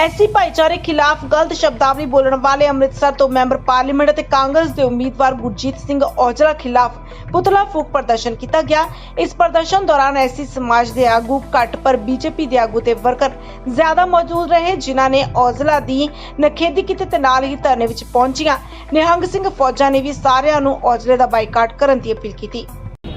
ਐਸੀ ਭਾਈਚਾਰੇ ਖਿਲਾਫ ਗਲਤ ਸ਼ਬਦਾਵਲੀ ਬੋਲਣ ਵਾਲੇ ਅੰਮ੍ਰਿਤਸਰ ਤੋਂ ਮੈਂਬਰ ਪਾਰਲੀਮੈਂਟ ਅਤੇ ਕਾਂਗਰਸ ਦੇ ਉਮੀਦਵਾਰ ਗੁਰਜੀਤ ਸਿੰਘ ਔਜਲਾ ਖਿਲਾਫ ਪੁਤਲਾ ਫੂਕ ਪ੍ਰਦਰਸ਼ਨ ਕੀਤਾ ਗਿਆ। ਇਸ ਪ੍ਰਦਰਸ਼ਨ ਦੌਰਾਨ ਐਸੀ ਸਮਾਜ ਦੇ ਆਗੂ, ਘੱਟ ਪਰ ਬੀਜੇਪੀ ਦੇ ਆਗੂ ਤੇ ਵਰਕਰ ਜ਼ਿਆਦਾ ਮੌਜੂਦ ਰਹੇ, ਜਿਨ੍ਹਾਂ ਨੇ ਔਜਲਾ ਦੀ ਨਖੇਦੀ ਕੀਤੀ ਤੇ ਨਾਲ ਹੀ ਧਰਨੇ ਵਿੱਚ ਪਹੁੰਚੀਆਂ। ਨਿਹੰਗ ਸਿੰਘ ਫੌਜਾਂ ਨੇ ਵੀ ਸਾਰਿਆਂ ਨੂੰ ਔਜਲੇ ਦਾ ਬਾਈਕਾਟ ਕਰਨ ਦੀ ਅਪੀਲ ਕੀਤੀ।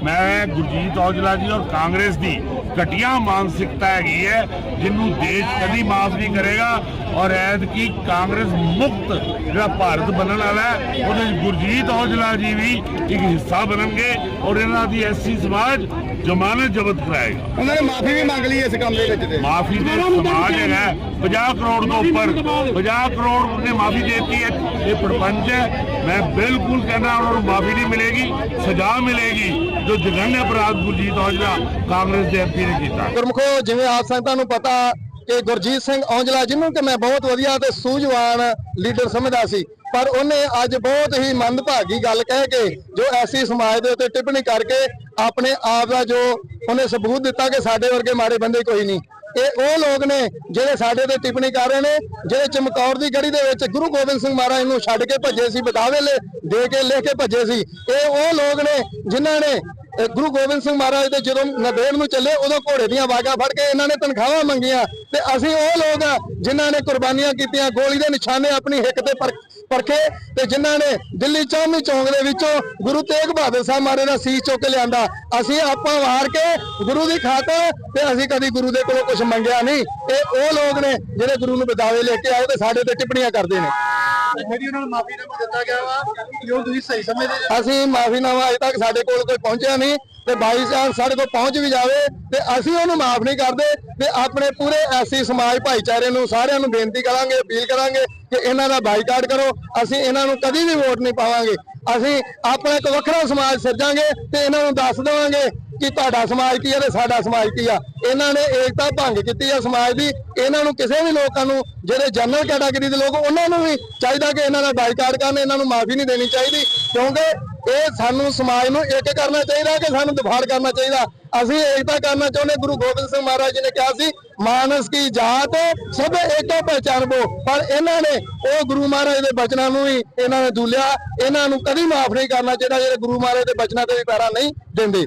ਮੈਂ ਗੁਰਜੀਤ ਔਜਲਾ ਜੀ ਔਰ ਕਾਂਗਰਸ ਦੀ ਘਟੀਆ ਮਾਨਸਿਕਤਾ ਹੈਗੀ ਹੈ ਜਿਹਨੂੰ ਦੇਸ਼ ਕਦੀ ਮਾਫ ਨਹੀਂ ਕਰੇਗਾ ਔਰ ਐਦ ਕੀ ਕਾਂਗਰਸ ਮੁਕਤ ਜਿਹੜਾ ਭਾਰਤ ਬਣਨ ਵਾਲਾ ਹੈ ਉਹਦੇ ਵਿੱਚ ਗੁਰਜੀਤ ਔਜਲਾ ਜੀ ਵੀ ਇੱਕ ਹਿੱਸਾ ਬਣਨਗੇ ਔਰ ਇਹਨਾਂ ਦੀ ਐਸੀ ਸਮਾਜ ਜ਼ਮਾਨਤ ਜ਼ਬਤ ਕਰਾਏਗਾ। ਉਹਨਾਂ ਨੇ ਮਾਫੀ ਵੀ ਮੰਗ ਲਈ ਇਸ ਕੰਮ ਦੇ ਵਿੱਚ ਤੇ। ਮਾਫੀ ਦੇ ਸਮਾਜ ਹੈਗਾ ਹੈ, 50 ਕਰੋੜ ਤੋਂ ਉੱਪਰ 50 ਕਰੋੜ ਨੇ ਮਾਫੀ ਦੇਤੀ ਹੈ। ਇਹ ਪ੍ਰਪੰਚ ਹੈ। ਮੈਂ ਬਿਲਕੁਲ ਕਹਿੰਦਾ ਉਹਨਾਂ ਨੂੰ ਮਾਫੀ ਨਹੀਂ ਮਿਲੇਗੀ, ਸਜ਼ਾ ਮਿਲੇਗੀ, ਜੋ ਜਗਨ ਅਪਰਾਧ ਗੁਰਜੀਤ ਔਜਲਾ ਕਾਂਗਰਸ ਦੇ ਐਮਪੀ ਨੇ ਕੀਤਾ। ਗੁਰਮਖੋ, ਜਿਵੇਂ ਆਪ ਸੰਤਾਂ ਨੂੰ ਪਤਾ ਕਿ ਗੁਰਜੀਤ ਸਿੰਘ ਔਜਲਾ ਜਿਹਨੂੰ ਕਿ ਮੈਂ ਬਹੁਤ ਵਧੀਆ ਤੇ ਸੂਝਵਾਨ ਲੀਡਰ ਸਮਝਦਾ ਸੀ, ਪਰ ਉਹਨੇ ਅੱਜ ਬਹੁਤ ਹੀ ਮੰਦਭਾਗੀ ਗੱਲ ਕਹਿ ਕੇ ਜੋ ਐਸੀ ਸਮਾਜ ਦੇ ਉੱਤੇ ਟਿੱਪਣੀ ਕਰਕੇ ਆਪਣੇ ਆਪ ਦਾ ਜੋ ਉਹਨੇ ਸਬੂਤ ਦਿੱਤਾ ਕਿ ਸਾਡੇ ਵਰਗੇ ਮਾੜੇ ਬੰਦੇ ਕੋਈ ਨਹੀਂ। ਇਹ ਉਹ ਲੋਕ ਨੇ ਜਿਹੜੇ ਸਾਡੇ ਤੇ ਟਿੱਪਣੀ ਕਰ ਰਹੇ ਨੇ, ਜਿਹੜੇ ਚਮਕੌਰ ਦੀ ਗੜੀ ਦੇ ਵਿੱਚ ਗੁਰੂ ਗੋਬਿੰਦ ਸਿੰਘ ਮਹਾਰਾਜ ਨੂੰ ਛੱਡ ਕੇ ਭੱਜੇ ਸੀ, ਬਦਾਵੇ ਦੇ ਕੇ ਲੈ ਕੇ ਭੱਜੇ ਸੀ। ਇਹ ਉਹ ਲੋਕ ਨੇ ਜਿਨ੍ਹਾਂ ਨੇ ਗੁਰੂ ਗੋਬਿੰਦ ਸਿੰਘ ਮਹਾਰਾਜ ਦੇ ਜਦੋਂ ਨਦੇੜ ਨੂੰ ਚੱਲੇ, ਉਦੋਂ ਘੋੜੇ ਦੀਆਂ ਵਾਗਾ ਫੜ ਕੇ ਇਹਨਾਂ ਨੇ ਤਨਖਾਹਾਂ ਮੰਗੀਆਂ। ਤੇ ਅਸੀਂ ਉਹ ਲੋਕ ਆ ਜਿਨ੍ਹਾਂ ਨੇ ਕੁਰਬਾਨੀਆਂ ਕੀਤੀਆਂ, ਗੋਲੀ ਦੇ ਨਿਸ਼ਾਨੇ ਆਪਣੀ ਹਿੱਕ ਤੇ ਪਰਖੇ ਤੇ ਜਿਨ੍ਹਾਂ ਨੇ ਦਿੱਲੀ ਚੌਮੀ ਚੌਂਕ ਦੇ ਵਿੱਚੋਂ ਗੁਰੂ ਤੇਗ ਬਹਾਦਰ ਸਾਹਿਬ ਮਹਾਰਾਜ ਦਾ ਸੀਸ ਚੁੱਕ ਕੇ ਲਿਆਂਦਾ। ਅਸੀਂ ਆਪਾਂ ਵਾਰ ਕੇ ਗੁਰੂ ਦੀ ਖਾਤਰ ਤੇ ਅਸੀਂ ਕਦੀ ਗੁਰੂ ਦੇ ਕੋਲੋਂ ਕੁਝ ਮੰਗਿਆ ਨਹੀਂ। ਇਹ ਉਹ ਲੋਕ ਨੇ ਜਿਹੜੇ ਗੁਰੂ ਨੂੰ ਬਦਾਵੇ ਲੈ ਕੇ ਆਏ ਤੇ ਸਾਡੇ ਤੇ ਟਿੱਪਣੀਆਂ ਕਰਦੇ ਨੇ। ਜਿਹੜੀ ਉਹਨਾਂ ਨੂੰ ਮਾਫੀਨਾਮਾ ਦਿੱਤਾ ਗਿਆ ਵਾ ਕਿ ਉਹ ਤੁਸੀਂ ਸਹੀ ਸਮਝਦੇ ਜੇ? ਅਸੀਂ ਮਾਫੀਨਾਮਾ ਅਜੇ ਤੱਕ ਸਾਡੇ ਕੋਲ ਕੋਈ ਪਹੁੰਚਿਆ ਨਹੀਂ ਤੇ ਬਾਈ ਚਾਂਸ ਸਾਡੇ ਕੋਲ ਪਹੁੰਚ ਵੀ ਜਾਵੇ ਤੇ ਅਸੀਂ ਉਹਨੂੰ ਮਾਫ ਨਹੀਂ ਕਰਦੇ ਤੇ ਆਪਣੇ ਪੂਰੇ ਐਸੀ ਸਮਾਜ ਭਾਈਚਾਰੇ ਨੂੰ ਸਾਰਿਆਂ ਨੂੰ ਬੇਨਤੀ ਕਰਾਂਗੇ, ਅਪੀਲ ਕਰਾਂਗੇ ਕਿ ਇਹਨਾਂ ਦਾ ਬਾਈਕਾਟ ਕਰੋ ਅਸੀਂ ਇਹਨਾਂ ਨੂੰ ਕਦੀ ਵੀ ਵੋਟ ਨਹੀਂ ਪਾਵਾਂਗੇ ਅਸੀਂ ਆਪਣਾ ਇੱਕ ਵੱਖਰਾ ਸਮਾਜ ਸਿਰਜਾਂਗੇ ਤੇ ਇਹਨਾਂ ਨੂੰ ਦੱਸ ਦੇਵਾਂਗੇ ਕਿ ਤੁਹਾਡਾ ਸਮਾਜ ਕੀ ਆ ਤੇ ਸਾਡਾ ਸਮਾਜ ਕੀ ਆ। ਇਹਨਾਂ ਨੇ ਏਕਤਾ ਭੰਗ ਕੀਤੀ ਆ ਸਮਾਜ ਦੀ। ਇਹਨਾਂ ਨੂੰ ਕਿਸੇ ਵੀ ਲੋਕਾਂ ਨੂੰ, ਜਿਹੜੇ ਜਨਰਲ ਕੈਟਾਗਰੀ ਦੇ ਲੋਕ, ਉਹਨਾਂ ਨੂੰ ਵੀ ਚਾਹੀਦਾ ਕਿ ਇਹਨਾਂ ਦਾ ਬਾਈਕਾਟ ਕਰਨ, ਇਹਨਾਂ ਨੂੰ ਮਾਫੀ ਨਹੀਂ ਦੇਣੀ ਚਾਹੀਦੀ। ਕਿਉਂਕਿ ਇਹ ਸਾਨੂੰ ਸਮਾਜ ਨੂੰ ਇੱਕ ਕਰਨਾ ਚਾਹੀਦਾ ਕਿ ਸਾਨੂੰ ਦਿਫਾੜ ਕਰਨਾ ਚਾਹੀਦਾ। ਅਸੀਂ ਏਕਤਾ ਕਰਨਾ ਚਾਹੁੰਦੇ। ਗੁਰੂ ਗੋਬਿੰਦ ਸਿੰਘ ਮਹਾਰਾਜ ਜੀ ਨੇ ਕਿਹਾ ਸੀ, ਮਾਨਸ ਕੀ ਜਾਤ, ਸਭ ਏਕੋ ਪਹਿਚਾਨਬੋ ਪਰ ਇਹਨਾਂ ਨੇ ਉਹ ਗੁਰੂ ਮਹਾਰਾਜ ਦੇ ਬਚਨਾਂ ਨੂੰ ਹੀ ਇਹਨਾਂ ਨੇ ਦੂਲਿਆ। ਇਹਨਾਂ ਨੂੰ ਕਦੀ ਮਾਫ ਨਹੀਂ ਕਰਨਾ ਚਾਹੀਦਾ ਜਿਹੜੇ ਗੁਰੂ ਮਹਾਰਾਜ ਦੇ ਬਚਨਾਂ ਤੇ ਵੀ ਪੈਰਾ ਨਹੀਂ ਦਿੰਦੇ।